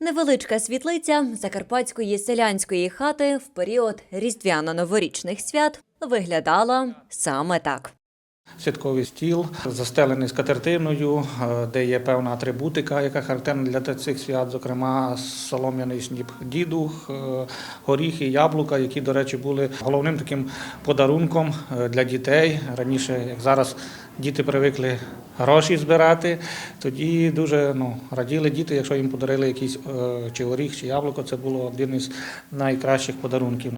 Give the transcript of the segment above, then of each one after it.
Невеличка світлиця закарпатської селянської хати в період різдвяно-новорічних свят виглядала саме так. Святковий стіл застелений скатертиною, е, де є певна атрибутика, яка характерна для цих свят, зокрема солом'яний сніп дідух, е, горіхи, яблука, які, до речі, були головним таким подарунком е, для дітей. Раніше, як зараз, діти привикли гроші збирати, тоді дуже ну, раділи діти, якщо їм подарили якийсь чи горіх, чи яблуко, це було один із найкращих подарунків.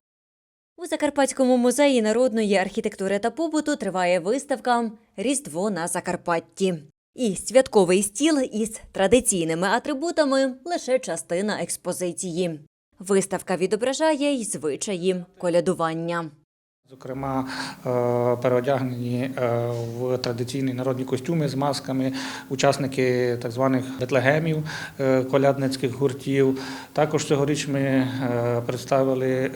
Закарпатському музеї народної архітектури та побуту триває виставка Різдво на Закарпатті. І святковий стіл із традиційними атрибутами лише частина експозиції. Виставка відображає й звичаї колядування. Зокрема, е, переодягнені е, в традиційні народні костюми з масками, учасники так званих бетлегемів, е, колядницьких гуртів. Також цьогоріч ми представили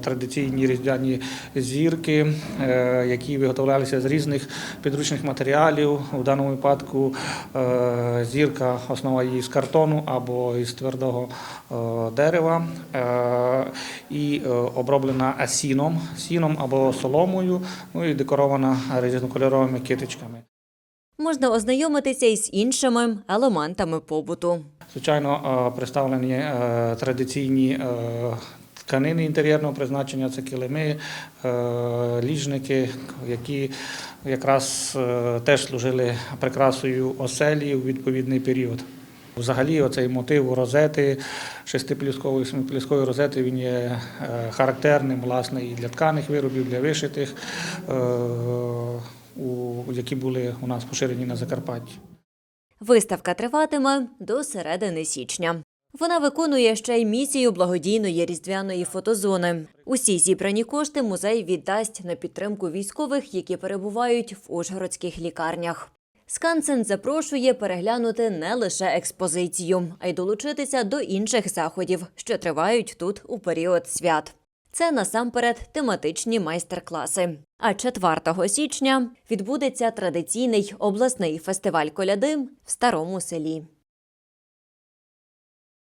традиційні різдвяні зірки, які виготовлялися з різних підручних матеріалів. У даному випадку зірка, основа її з картону або із твердого дерева і оброблена сіном, сіном або соломою, ну і декорована різнокольоровими китичками. Можна ознайомитися із іншими елементами побуту. Звичайно, е, представлені е, традиційні е, тканини інтер'єрного призначення, це килими, ліжники, які якраз теж служили прикрасою оселі у відповідний період. Взагалі, оцей мотив розети, шестиплюскової, семиплюскової розети, він є е, характерним власне і для тканих виробів, для вишитих, е, які були у нас поширені на Закарпатті. Виставка триватиме до середини січня. Вона виконує ще й місію благодійної різдвяної фотозони. Усі зібрані кошти музей віддасть на підтримку військових, які перебувають в ужгородських лікарнях. Скансен запрошує переглянути не лише експозицію, а й долучитися до інших заходів, що тривають тут у період свят. Це насамперед тематичні майстер-класи. А 4 січня відбудеться традиційний обласний фестиваль коляди в старому селі.